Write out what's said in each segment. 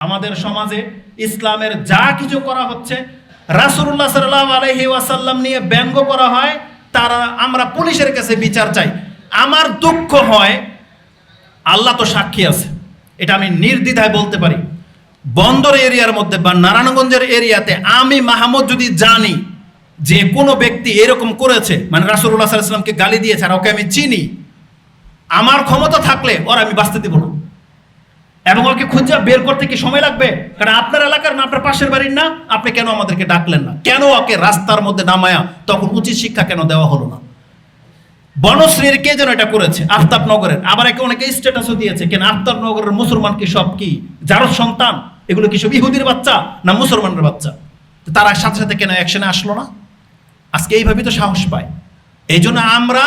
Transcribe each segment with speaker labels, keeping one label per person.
Speaker 1: আমাদের সমাজে ইসলামের যা কিছু করা হচ্ছে, রাসূলুল্লাহ সাল্লাল্লাহু আলাইহি ওয়াসাল্লাম নিয়ে ব্যঙ্গ করা হয়, তারা আমরা পুলিশের কাছে বিচার চাই। আমার দুঃখ হয়, আল্লাহ তো সাক্ষী আছে, এটা আমি নির্দ্বিধায় বলতে পারি। বন্দর এরিয়ার মধ্যে বা নারায়ণগঞ্জের এরিয়াতে আমি মাহমুদ যদি জানি যে কোনো ব্যক্তি এরকম করেছে মানে রাসূলুল্লাহ সাল্লাল্লাহু আলাইহি গালি দিয়েছে আর ওকে আমি চিনি, আমার ক্ষমতা থাকলে ওর আমি বাঁচতে দিব না। এবং ওকে খুঁজে বের করতে কি সময় লাগবে? কারণ আপনার এলাকার না, আপনার পাশের বাড়ির না, আপনি কেন আমাদেরকে ডাকলেন না? কেন ওকে রাস্তার মধ্যে নামায়া তখন উচিত শিক্ষা কেন দেওয়া হলো না? বনশ্রীর কে যেন এটা করেছে? আফতাবনগরের। আবার একে অনেকে স্ট্যাটাসও দিয়েছে। কেন আফতাবনগরের মুসলমান কি সব কি? যার সন্তান, এগুলো কি সব ইহুদির বাচ্চা না মুসলমানের বাচ্চা? তারা সাথে সাথে কেন অ্যাকশনে আসলো না? আজকে এইভাবেই তো সাহস পায়। এই জন্য আমরা,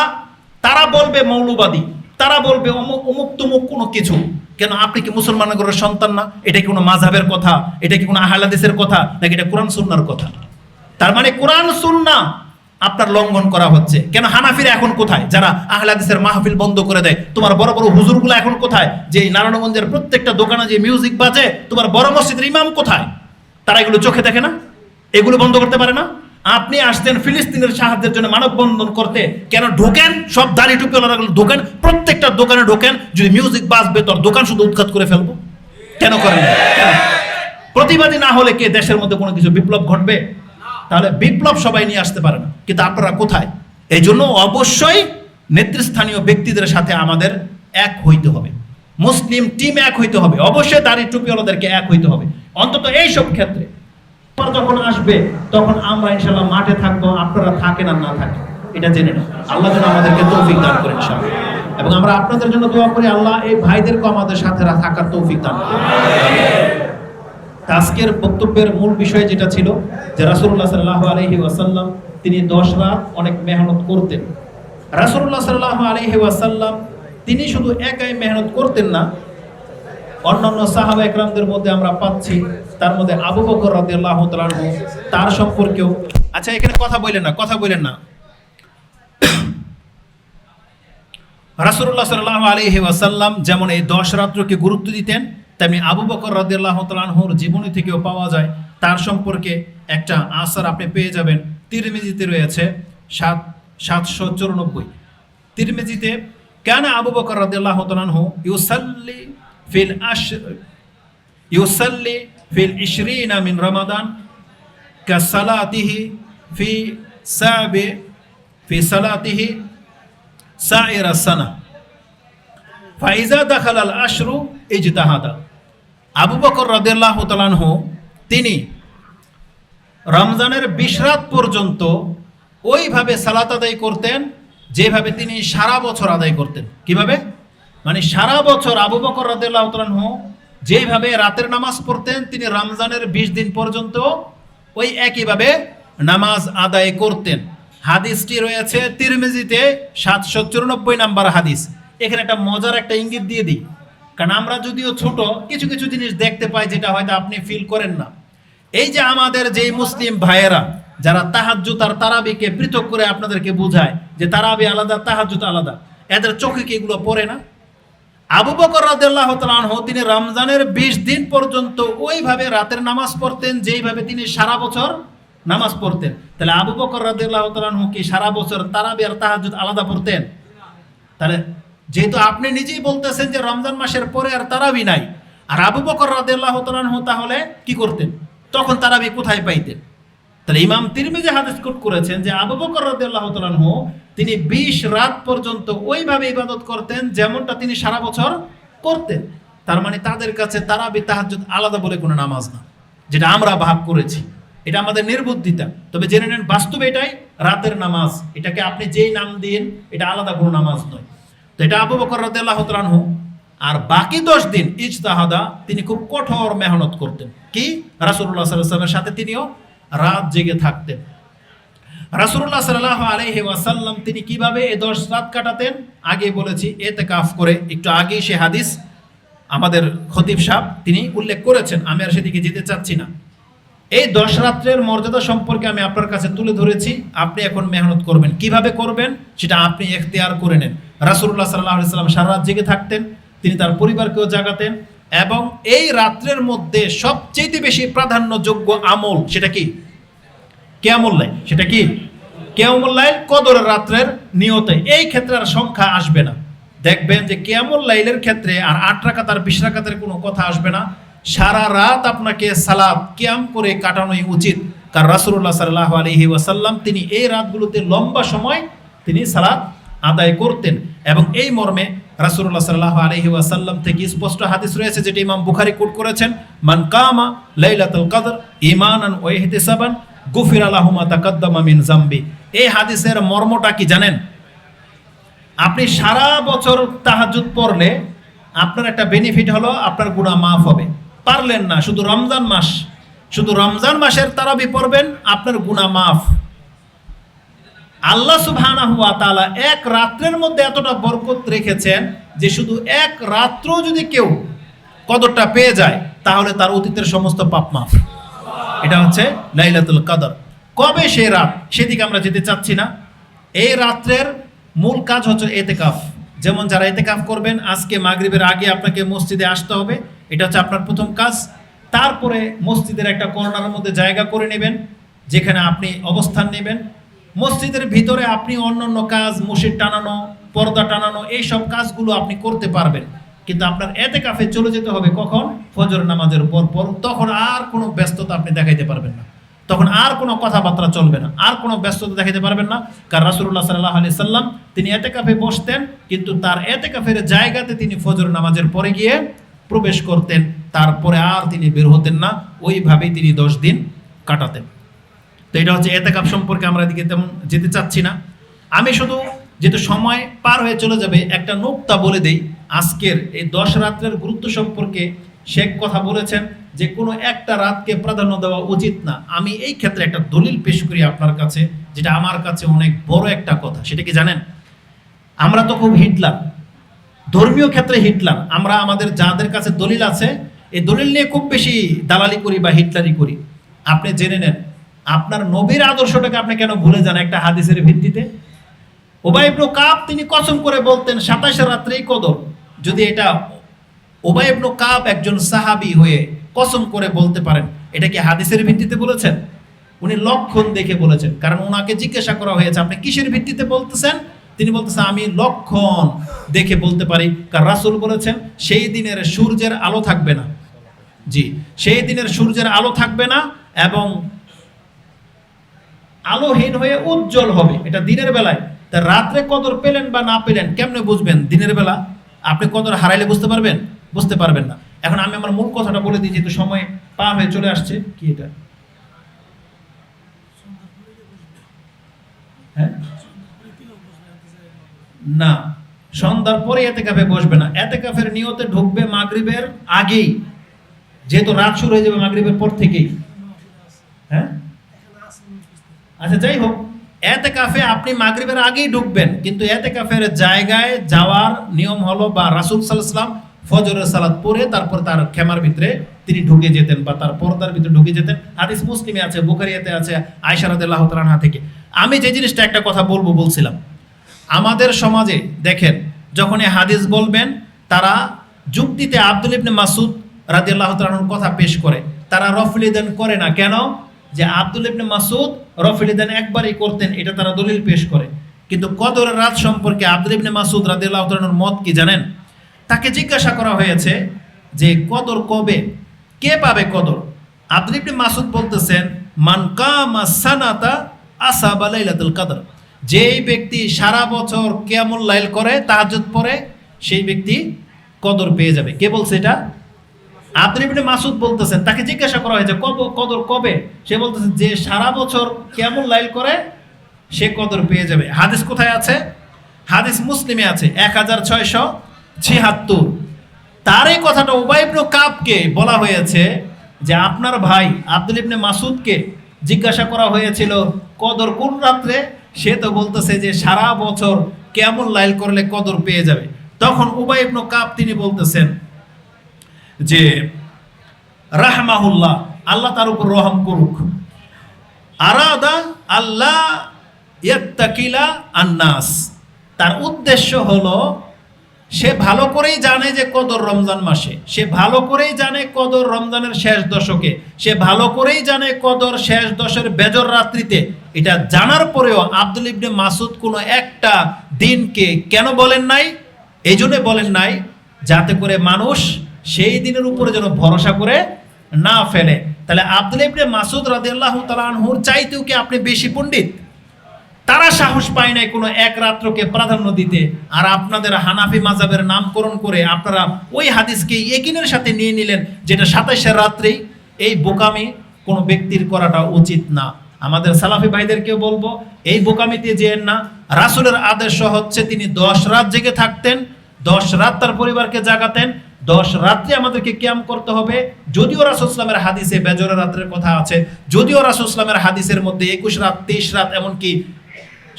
Speaker 1: তারা বলবে মৌলবাদী। তারা বলবে, অমুক অমুক, তুমুক কোনো কিছু। কেন, আপনি কি মুসলমানগরের সন্তান না? এটা কি কোনো মাঝাবের কথা? এটা কি কোনো আহলাদেশের কথা? নাকি এটা কোরআন সুন্নার কথা? তার মানে কোরআন সুন্না আপনার লঙ্ঘন করা হচ্ছে। কেন, হানাফিরা এখন কোথায়? যারা আহলাদিসের মাহফিল বন্ধ করে দেয়, তোমার বড় বড় হুজুরগুলো এখন কোথায়? যে নারায়ণগঞ্জের প্রত্যেকটা দোকানে যে মিউজিক বাজে, তোমার বড় মসজিদের ইমাম কোথায়? তারা এগুলো চোখে দেখে না? এগুলো বন্ধ করতে পারে না? আপনি আসতেন ফিলিস্তিনের সাহায্যের জন্য মানববন্ধন করতে, কেন ঢোকেন? সব দাড়ি টুপি ঢোকেন, প্রত্যেকটা দোকানে ঢোকেন, যদি মিউজিক বাজবে, তোর দোকান শুধু উৎখাত করে ফেলব। কেন করেন? প্রতিবাদী না হলে কে দেশের মধ্যে কোনো কিছু বিপ্লব ঘটবে? তাহলে বিপ্লব সবাই নিয়ে আসতে পারে না। কিন্তু আপনারা কোথায়? এই জন্য অবশ্যই নেতৃস্থানীয় ব্যক্তিদের সাথে আমাদের এক হইতে হবে। মুসলিম টিম এক হইতে হবে। অবশ্যই দাড়ি টুপিওয়ালাদেরকে এক হইতে হবে। অন্তত এইসব ক্ষেত্রে যখন আসবে, তখন আমরা ইনশাল্লাহ মাঠে থাকব, আপনারা থাকেন আর না থাকেন। এটা জেনে নেন। আল্লাহ যেন আমাদেরকে তৌফিক দান করেন এবং আমরা আপনাদের জন্য দোয়া করি, আল্লাহ এই ভাইদেরকে আমাদের সাথে থাকার তৌফিক দান আজকের বক্তব্যের মূল বিষয় যেটা ছিল, যে রাসূলুল্লাহ সাল্লাল্লাহু আলাইহি ওয়াসাল্লাম, তিনি দশ রাত অনেক মেহনত করতেন। রাসূলুল্লাহ সাল্লাল্লাহু আলাইহি ওয়াসাল্লাম, তিনি শুধু একাই মেহনত করতেন না, অন্যান্য সাহাবা একরামদের মধ্যে আমরা পাচ্ছি তার মধ্যে আবু বকর রাদিয়াল্লাহু আনহু, তার সম্পর্কেও। আচ্ছা এখানে কথা বলেন না কথা বলেন না। রাসূলুল্লাহ সাল্লাল্লাহু আলাইহি ওয়াসাল্লাম যেমন এই দশ রাত্রকে গুরুত্ব দিতেন তেমনি আবু বকর রাদিয়াল্লাহু তাআলা জীবনী থেকেও পাওয়া যায়। তার সম্পর্কে একটা আসার আপনি পেয়ে যাবেন। তিরমিজিতে রয়েছে সাত সাতশো চুরানব্বই। তিরমিজিতে কেন আবু বকর রাদিয়াল্লাহু তাআলা আনহু ইউসাল্লি ফিল আশ ইউসাল্লি ফিল ইশরিনা মিন রমাদান কাসালাতিহি ফি সাবে, ফি সালাতিহি সাইরা সানা। ফাইজা দাখাল আল আশরু ইজতাহাদা। আবু বকর রাদিয়াল্লাহু তাআলা আনহু, তিনি রমজানের বিশ রাত পর্যন্ত ওইভাবে সালাত আদায় করতেন যেভাবে তিনি সারা বছর আদায় করতেন। কীভাবে? মানে সারা বছর আবু বকর রাদিয়াল্লাহু তাআলা আনহু যেভাবে রাতের নামাজ পড়তেন, তিনি রমজানের বিশ দিন পর্যন্ত ওই একইভাবে নামাজ আদায় করতেন। হাদিসটি রয়েছে তিরমিজিতে সাতশো চুরানব্বই নাম্বার হাদিস। এখানে একটা মজার একটা ইঙ্গিত দিয়ে দিই। কারণ আমরা যদিও ছোট, কিছু কিছু জিনিস দেখতে পাই যেটা হয়তো আপনি ফিল করেন না। এই যে আমাদের যেই মুসলিম ভাইয়েরা, যারা তাহাজ্জুত আর তারাবিকে পৃথক করে আপনাদেরকে বোঝায় যে তারাবি আলাদা তাহাজ্জুত আলাদা, এদের চোখে কি এগুলো পড়ে না? আবু বকর রাদিয়াল্লাহু তাআলা আনহু তিনি রমজানের 20 দিন পর্যন্ত ওইভাবে রাতের নামাজ পড়তেন, যেইভাবে তিনি সারা বছর নামাজ পড়তেন। তাহলে আবু বকর রাদিয়াল্লাহু তাআলা আনহু কি সারা বছর তারাবি আর তাহাজ্জুদ আলাদা পড়তেন? তাহলে যেহেতু আপনি নিজেই বলতেছেন যে রমজান মাসের পরে আর তারাবি নাই, আর আবু বকর রাদিয়াল্লাহু তাআলা আনহু তাহলে কি করতেন? তখন তারাবি কোথায় পাইতেন? তাহলে ইমাম তিরমিজি হাদিস কোট করেছেন যে আবু বকর রাদিয়াল্লাহু তাআলা আনহু তিনি 20 রাত পর্যন্ত ওইভাবে ইবাদত করতেন যেমনটা তিনি সারা বছর করতেন। তার মানে তাদের কাছে তারাবি তাহাজ্জুদ আলাদা বলে কোনো নামাজ না, যেটা আমরা ভাব করেছি। এটা আমাদের নির্বুদ্ধিতা। তবে জেনে নেন, বাস্তবে এটাই, রাতের নামাজ। এটাকে আপনি যেই নাম দিন এটা আলাদা কোনো নামাজ নয়। তো এটা আবু বকর তাআলা আনহু, আর বাকি দশ দিন ইজতাহাদা তিনি খুব কঠোর মেহনত করতেন। কি? রাসূলুল্লাহ সাল্লাল্লাহু আলাইহি সাথে তিনিও রাত জেগে থাকতেন। রাসূলুল্লাহ সাল্লাল্লাহু আলাইহি ওয়াসাল্লাম তিনি কীভাবে এ দশ রাত কাটাতেন? আগে বলেছি এতে কাফ করে একটু আগেই সে হাদিস আমাদের খতিব সাহেব তিনি উল্লেখ করেছেন, আমি আর সেদিকে যেতে চাচ্ছি না। এই দশ রাত্রের মর্যাদা সম্পর্কে আমি আপনার কাছে তুলে ধরেছি, আপনি এখন মেহনত করবেন। কীভাবে করবেন? সেটা আপনি এখতিয়ার করে নেন। রাসূলুল্লাহ সাল্লাহ সাল্লাম সারা রাত জেগে থাকতেন, তিনি তার পরিবারকেও জাগাতেন এবং এই রাত্রের মধ্যে সবচেয়ে বেশি প্রাধান্যযোগ্য আমল সেটা কি? কেয়ামুল নাই সেটা কি? কেয়ামুল লাইল কদরের রাত্রের নিয়তে। এই ক্ষেত্রে আর সংখ্যা আসবে না। দেখবেন যে কেয়ামুল লাইলের ক্ষেত্রে আর আট রাকাত আর বিশ রাকাতের কোনো কথা আসবে না। সারা রাত আপনাকে সালাদ কিয়াম করে কাটানোই উচিত। কারণ রাসুল্লাহ সাল্লাহ আলহি ওয়াসাল্লাম তিনি এই রাতগুলোতে লম্বা সময় তিনি সালাদ আদায় করতেন। এবং এই মর্মে রাসুল্লাহ সাল্লাহ আলহি ওয়াসাল্লাম থেকে স্পষ্ট হাদিস রয়েছে যেটি ইমাম বুখারি কোট করেছেন, মান কামা লাইলাতুল কদর ইমানান ওয়া ইহতিসাবান গুফির আলাহুমা তাকাদ্দামা মিন জাম্বি। এই হাদিসের মর্মটা কি জানেন? আপনি সারা বছর তাহাজুদ পড়লে আপনার একটা বেনিফিট হলো আপনার গুণা মাফ হবে। পারলেন না, শুধু রমজান মাস। শুধু রমজান মাসের তারাবি পড়বেন, আপনার গুণা মাফ আল্লাহ সুবহানাহু ওয়া তাআলা এক রাত্রের মধ্যে এতটা বরকত রেখেছেন যে শুধু এক রাত্র যদি কেউ কদরটা পেয়ে যায়, তাহলে তার অতীতের সমস্ত পাপ মাফ এটা হচ্ছে লাইলাতুল কদর। কবে সেই রাত? সেদিকে আমরা যেতে চাচ্ছি না। এই রাত্রের মূল কাজ হচ্ছে এতেকাফ। যেমন যারা এতেকাফ করবেন, আজকে মাগরিবের আগে আপনাকে মসজিদে আসতে হবে। এটা হচ্ছে আপনার প্রথম কাজ। তারপরে মসজিদের একটা কর্নারের মধ্যে জায়গা করে নেবেন, যেখানে আপনি অবস্থান নেবেন। মসজিদের ভিতরে আপনি অন্য অন্য কাজ, মসজিদ টানানো, পর্দা টানানো এই সব কাজগুলো আপনি করতে পারবেন। কিন্তু আপনার এতে কাফে চলে যেতে হবে কখন? ফজর নামাজের পর পর। তখন আর কোনো ব্যস্ততা আপনি দেখাইতে পারবেন না। তখন আর কোনো কথাবার্তা চলবে না, আর কোনো ব্যস্ততা দেখাইতে পারবেন না। কারণ রাসুল্লাহ সাল্লাহ আলি সাল্লাম তিনি এতে কাফে বসতেন, কিন্তু তার এতে কাফের জায়গাতে তিনি ফজর নামাজের পরে গিয়ে প্রবেশ করতেন, তারপরে আর তিনি বের হতেন না, ওইভাবেই তিনি দশ দিন কাটাতেন। তো এটা হচ্ছে এতেকাপ সম্পর্কে আমরা এদিকে তেমন যেতে চাচ্ছি না। আমি শুধু যেহেতু সময় পার হয়ে চলে যাবে, একটা নোক্তা বলে দেই, আজকের এই দশ রাত্রের গুরুত্ব সম্পর্কে শেখ কথা বলেছেন যে কোনো একটা রাতকে প্রাধান্য দেওয়া উচিত না। আমি এই ক্ষেত্রে একটা দলিল পেশ করি আপনার কাছে, যেটা আমার কাছে অনেক বড় একটা কথা। সেটা কি জানেন? আমরা তো খুব হিটলার। ধর্মীয় ক্ষেত্রে হিটলার। আমরা আমাদের যাদের কাছে দলিল আছে, এই দলিল নিয়ে খুব বেশি দালালি করি বা হিটলারি করি। আপনি জেনে নেন, আপনার নবীর আদর্শটাকে আপনি কেন ভুলে যান একটা হাদিসের ভিত্তিতে? ওবাইবনু কাপ তিনি কসম করে বলতেন, সাতাশে রাত্রেই কদর। যদি এটা ওবাইবনু কাপ একজন সাহাবি হয়ে কসম করে বলতে পারেন। এটা কি হাদিসের ভিত্তিতে বলেছেন? উনি লক্ষণ দেখে বলেছেন। কারণ ওনাকে জিজ্ঞাসা করা হয়েছে, আপনি কিসের ভিত্তিতে বলতেছেন? তিনি বলতেছেন আমি লক্ষণ দেখে বলতে পারি। কারণ রাসুল বলেছেন, সেই দিনের সূর্যের আলো থাকবে না। জি, সেই দিনের সূর্যের আলো থাকবে না এবং আলোহীন হয়ে উজ্জ্বল হবে। এটা দিনের বেলায়। তা রাত্রে কদর পেলেন বা না পেলেন, কেমনে বুঝবেন দিনের বেলা? আপনি কদর হারাইলে বুঝতে পারবেন? বুঝতে পারবেন না। এখন আমি আমার মূল কথাটা বলে দিই, যেহেতু সময় পার হয়ে চলে আসছে। কি এটা? হ্যাঁ? না, সন্ধ্যার পরে এতে কাফে বসবে না। এতে কাফের নিয়তে ঢুকবে মাগরিবের আগেই। যেহেতু রাত শুরু হয়ে যাবে মাগরিবের পর থেকেই। হ্যাঁ? আচ্ছা যাই হোক। এতে কাফে আপনি মাগরিবের আগেই ঢুকবেন, কিন্তু এতে কাফের জায়গায় যাওয়ার নিয়ম হলো বা রাসুল সাল্লাম ফজরের সালাদ পরে তারপর তার খেমার ভিতরে তিনি ঢুকে যেতেন বা তার পর্দার ভিতরে ঢুকে যেতেন। হাদিস মুসলিমে আছে, বুখারিয়াতে আছে আয়সারাদুল্লাহ তালাহা থেকে। আমি যে জিনিসটা একটা কথা বলব, বলছিলাম। আমাদের সমাজে দেখেন, যখন এই হাদিস বলবেন, তারা যুক্তিতে আব্দুল ইবনে মাসুদ রাদিয়াল্লাহ তাআলার কথা পেশ করে। তারা রফলিদান করে না। কেন? যে আব্দুল ইবনে মাসুদ রফলিদান একবারই করতেন, এটা তারা দলিল পেশ করে। কিন্তু কদরের রাত সম্পর্কে আব্দুল ইবনে মাসুদ রাদিয়াল্লাহু তাআলার মত কি জানেন? তাকে জিজ্ঞাসা করা হয়েছে যে, কদর কবে? কে পাবে কদর? আব্দুল ইবনে মাসুদ বলতেছেন, মান কামা সানাতা আসাবা লাইলাতুল কদর। যেই ব্যক্তি সারা বছর কেমন লাইল করে, তাহাজ্জুদ পড়ে সেই ব্যক্তি কদর পেয়ে যাবে। কে বলছে এটা? আব্দুল ইবনে মাসুদ বলতেছেন, তাকে জিজ্ঞাসা করা হয়েছে, কব, কদর কবে? সে বলতেছে, যে সারা বছর কেমন লাইল করে, সে কদর পেয়ে যাবে। হাদিস কোথায় আছে? হাদিস মুসলিমে আছে, এক হাজার ছয়শো ছিয়াত্তর। তার এই কথাটা উবাইবনু কাপকে বলা হয়েছে যে আপনার ভাই আব্দুল ইবনে মাসুদকে জিজ্ঞাসা করা হয়েছিল, কদর কোন রাত্রে? সে তো বলতেছে যে, সারা বছর কেমন লাইল করলে কদর পেয়ে যাবে? তখন উবাইবনু কাপ তিনি বলতেছেন যে, রাহমাহুল্লাহ, আল্লাহ তার উপর রহম করুক। আরাদা আল্লাহ ইয়াত্তাকিলা আন্নাস। তার উদ্দেশ্য হলো সে ভালো করেই জানে যে কদর রমজান মাসে, সে ভালো করেই জানে কদর রমজানের শেষ দশকে, সে ভালো করেই জানে কদর শেষ দশের বেজর রাত্রিতে। এটা জানার পরেও আব্দুল ইবনে মাসুদ কোনো একটা দিনকে কেন বলেন নাই? এই জন্য বলেন নাই, যাতে করে মানুষ সেই দিনের উপরে যেন ভরসা করে না ফেলে। তাহলে আব্দুল ইবনে মাসুদ রাদিয়াল্লাহু তাআলা আনহুর চাইতেও কি আপনি বেশি পণ্ডিত? তারা সাহস পায় নাই কোনো এক রাত্রকে প্রাধান্য দিতে। আর আপনাদের হানাফি মাজাবের নামকরণ করে আপনারা ওই হাদিসকে একিনের সাথে নিয়ে নিলেন, যেটা সাতাশের রাত্রেই এই বোকামি কোনো ব্যক্তির করাটা উচিত না। আমাদের সালাফি ভাইদেরকেও বলব, এই বোকামিতে যেন না, রাসুলের আদেশ হচ্ছে তিনি দশ রাত জেগে থাকতেন, দশ রাত তার পরিবারকে জাগাতেন, দশ রাত্রে আমাদেরকে ক্যাম করতে হবে। যদিও রাসুল ইসলামের হাদিসে বেজরের রাত্রের কথা আছে, যদিও রাসুল ইসলামের হাদিসের মধ্যে একুশ রাত, তেইশ রাত, এমনকি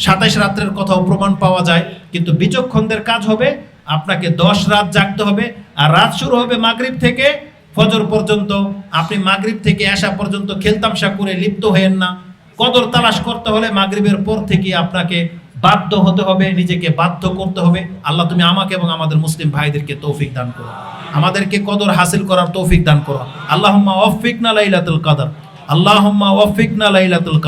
Speaker 1: সাতাইশ রাত্রের কথাও প্রমাণ পাওয়া যায়, কিন্তু বিচক্ষণদের কাজ হবে, আপনাকে দশ রাত জাগতে হবে, আর রাত শুরু হবে মাগরিব থেকে ফজর পর্যন্ত। আপনি মাগরিব থেকে আসা পর্যন্ত খেলতামশা করে লিপ্ত হয়েন না। কদর তালাশ করতে হলে মাগরিবের পর থেকে আপনাকে বাধ্য হতে হবে, নিজেকে বাধ্য করতে হবে। আল্লাহ তুমি আমাকে এবং আমাদের মুসলিম ভাইদেরকে তৌফিক দান করো। আমাদেরকে কদর হাসিল করার তৌফিক দান করো। আল্লাহুম্মা ওয়াফিকনা লাইলাতুল কদর। আল্লাহুম্মা ওয়াফিকনা লাইলাতুল কদর।